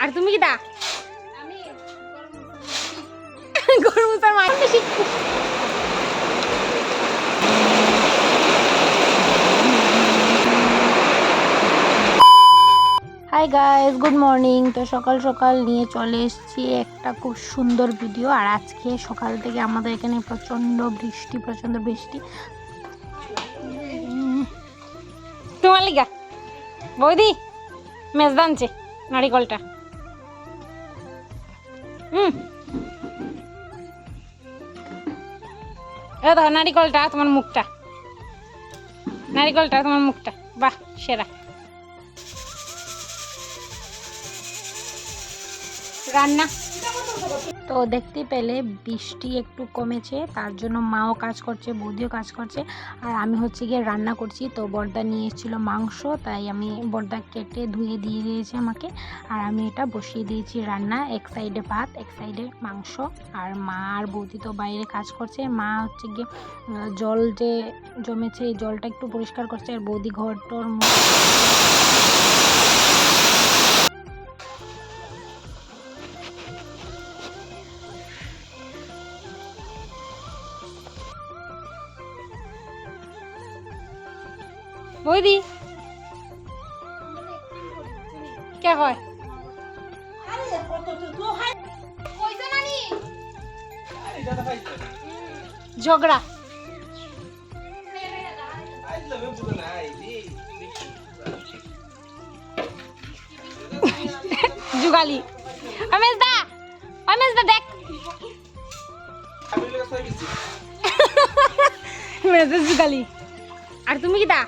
আর তুমি কি দা? গরু মুসার মাছ বেশি হাই গাইস গুড মর্নিং তো সকাল সকাল নিয়ে চলে এসেছি একটা খুব সুন্দর ভিডিও আর আজকে সকাল থেকে আমাদের এখানে প্রচণ্ড বৃষ্টি প্রচণ্ড বৃষ্টি। তোমার লিগা। বৌদি। মেজ দানছে নারিকলটা হুম এ দেখো নারিকলটা তোমার মুখটা নারিকলটা তোমার মুখটা বাহ সেরা রান্না তো দেখতে পেলে বৃষ্টি একটু কমেছে, তার জন্য মাও কাজ করছে, বৌদিও কাজ করছে। আর আমি হচ্ছে গিয়ে রান্না করছি, তো বর্দা নিয়ে এসেছিল মাংস, তাই আমি বর্দা কেটে ধুয়ে দিয়ে দিয়েছে আমাকে। আর আমি এটা বসিয়ে দিয়েছি রান্না, এক সাইডে ভাত, এক সাইডে মাংস। আর মা আর বৌদি তো বাইরে কাজ করছে, মা হচ্ছে গিয়ে জল যে জমেছে, এই জলটা একটু পরিষ্কার করছে, আর বৌদি ঘর টর বৌদি। কে হয়? ঝগড়া। যুগালি। অমেশ দা অমেশ দা দেখ। মেসেজ যুগালি। আর তুমি কি দা?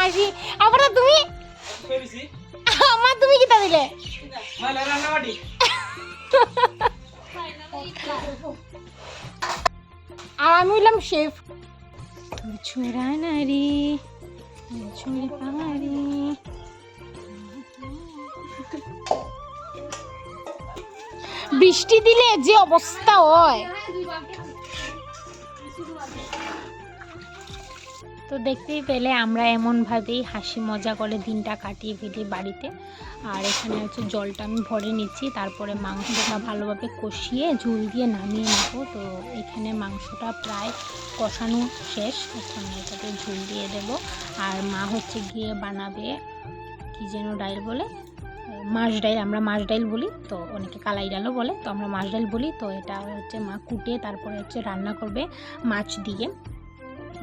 মাসি আবার তুমি? আমার তুমি কি তা দিলে আর আমি হইলাম শেফ। ছোড়া নারী ছুঁড়ি পাহাড়ি। বৃষ্টি দিলে যে অবস্থা হয়। তো দেখতেই পেলে আমরা এমনভাবেই হাসি মজা করে দিনটা কাটিয়ে ফেলি বাড়িতে। আর এখানে হচ্ছে জলটা আমি ভরে নিচ্ছি, তারপরে মাংসটা ভালোভাবে কষিয়ে ঝুল দিয়ে নামিয়ে নেব। তো এখানে মাংসটা প্রায় কষানো শেষ, এখন এটাকে ঝুল দিয়ে দেব। আর মা হচ্ছে গিয়ে বানাবে, কি যেন ডাইল বলে? মাছ ডাইল, আমরা মাছ ডাইল বলি, তো অনেকে কালাই ডালও বলে, তো আমরা মাছ ডাইল বলি। তো এটা হচ্ছে মা কুটে, তারপরে হচ্ছে রান্না করবে মাছ দিয়ে।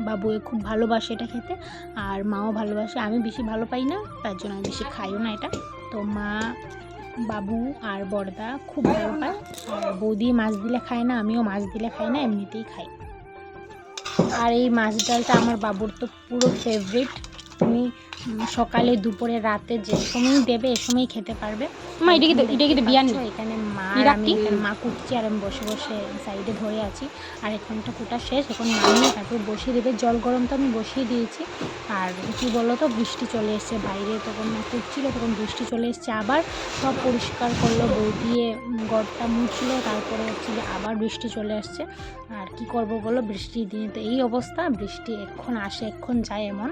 বাবুয়ে খুব ভালোবাসে এটা খেতে, আর মাও ভালোবাসে। আমি বেশি ভালো পাই না, তার জন্য আমি বেশি খাইও না এটা। তো মা, বাবু আর বড়দা খুব ভালো পায়। আর বৌদি মাছ দিলে খায় না, আমিও মাছ দিলে খাই না, এমনিতেই খাই। আর এই মাছ ডালটা আমার বাবুর তো পুরো ফেভারিট তুমি সকালে দুপুরে রাতে যে সময় দেবে এ সময়ই খেতে পারবে। মা এটা কিন্তু এটা কিন্তু বিয়ান এখানে মা আমি মা কুটছি আর আমি বসে বসে সাইডে ধরে আছি। আর এখনটা কুটা শেষ এখন নামিয়ে তারপর বসিয়ে দেবে। জল গরম তো আমি বসিয়ে দিয়েছি। আর কি বলো তো বৃষ্টি চলে এসছে বাইরে তখন মা কুটছিল তখন বৃষ্টি চলে এসছে। আবার সব পরিষ্কার করল বউ দিয়ে ঘরটা মুছলো তারপরে হচ্ছে যে আবার বৃষ্টি চলে আসছে আর কি করব বলো বৃষ্টির দিনে তো এই অবস্থা বৃষ্টি এক্ষণ আসে এক্ষণ যায় এমন।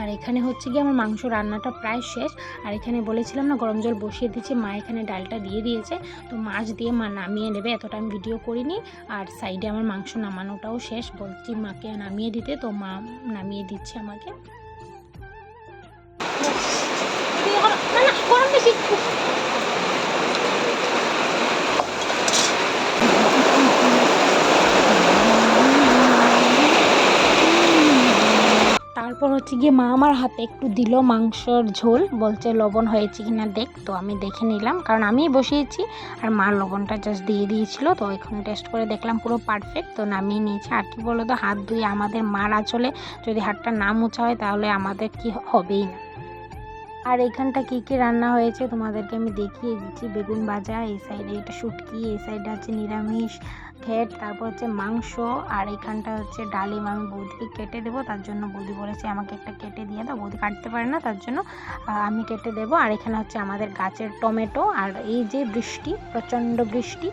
আর এখানে হচ্ছে কি আমার মাংস রান্নাটা প্রায় শেষ। আর এখানে বলেছিলাম না, গরম জল বসিয়ে দিয়েছি, মা এখানে ডালটা দিয়ে দিয়েছে। তো মাছ দিয়ে মা নামিয়ে নেবে, এতটা আমি ভিডিও করিনি। আর সাইডে আমার মাংস নামানোটাও শেষ, বলছি মাকে নামিয়ে দিতে, তো মা নামিয়ে দিচ্ছে আমাকে গরম বেশি তারপর হচ্ছে গিয়ে মা আমার হাতে একটু দিল মাংসর ঝোল, বলছে লবণ হয়েছে কি না দেখ, তো আমি দেখে নিলাম। কারণ আমিই বসিয়েছি, আর মা লবণটা জাস্ট দিয়ে দিয়েছিল, তো এখন টেস্ট করে দেখলাম পুরো পারফেক্ট তো নামিয়ে নিয়েছি। আর কি বলো তো হাত ধুয়ে আমাদের মার আঁচলে যদি হাতটা না মোছা হয়, তাহলে আমাদের কি হবেই না। আর এখানটা কী কী রান্না হয়েছে তোমাদেরকে আমি দেখিয়ে দিচ্ছি। বেগুন ভাজা, এই সাইডে এটা শুটকি, এই সাইডে আছে নিরামিষ ঘেট তারপর হচ্ছে মাংস, আর এখানটা হচ্ছে ডালিম। আমি বৌদিকে কেটে দেবো, তার জন্য বৌদি বলেছে আমাকে একটা কেটে দিয়ে দাও। বৌদি কাটতে পারে না, তার জন্য আমি কেটে দেবো। আর এখানে হচ্ছে আমাদের গাছের টমেটো, আর এই যে বৃষ্টি, প্রচণ্ড বৃষ্টি,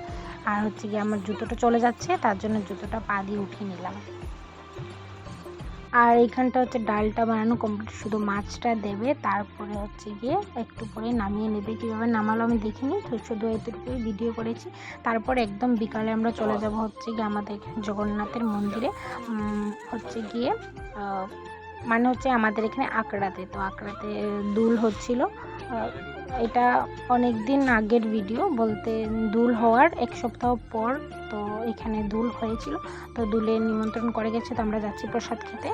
আর হচ্ছে কি আমার জুতোটা চলে যাচ্ছে, তার জন্য জুতোটা পা দিয়ে উঠিয়ে নিলাম। আর এইখানটা হচ্ছে ডালটা বানানো কমপ্লিট শুধু মাছটা দেবে, তারপরে হচ্ছে গিয়ে একটু পরে নামিয়ে নেবে। কীভাবে নামালো আমি দেখিনি, তো শুধু এতটুকু ভিডিও করেছি। তারপর একদম বিকালে আমরা চলে যাব হচ্ছে গিয়ে আমাদের জগন্নাথের মন্দিরে। হচ্ছে গিয়ে মানে হচ্ছে আমাদের এখানে আকড়াতে তো আকড়াতে দুল হচ্ছিল এটা অনেক দিন আগের ভিডিও বলতে দুল হওয়ার এক সপ্তাহ পর তো এখানে দুল হয়েছিল। তো দুলে নিমন্ত্রণ করে গেছে তো আমরা যাচ্ছি প্রসাদ খেতে।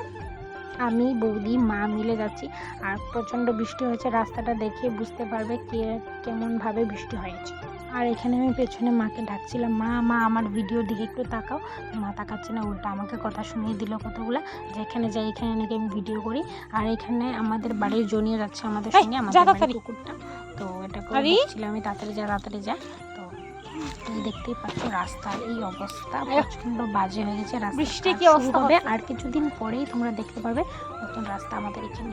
আমি বৌদি মা মিলে যাচ্ছি। আর প্রচণ্ড বৃষ্টি হয়েছে রাস্তাটা দেখে বুঝতে পারবে কে কেমনভাবে বৃষ্টি হয়েছে। আর এখানে আমি পেছনে মাকে ডাকছিলাম মা মা আমার ভিডিওর দিকে একটু তাকাও। মা তাকাচ্ছে না উল্টা আমাকে কথা শুনিয়ে দিল কতগুলো যে এখানে যাই এখানে নাকি আমি ভিডিও করি। আর এখানে আমাদের বাড়ির জনিও যাচ্ছে আমাদের সঙ্গে আমাদের কুকুরটা। তো আরে? বলছিলাম আমি তাড়াতাড়ি যা তাড়াতাড়ি যা। তো এই দেখতেই পাচ্ছ রাস্তার এই অবস্থা প্রচণ্ড বাজে হয়ে গেছে রাস্তা বৃষ্টি কি অবস্থা হবে আর কিছুদিন পরেই তোমরা দেখতে পারবে নতুন রাস্তা আমাদের এখানে।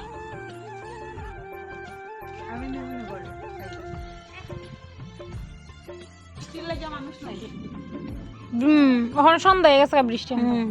হুম ওখানে সন্ধ্যা হয়ে গেছে বৃষ্টি। হুম।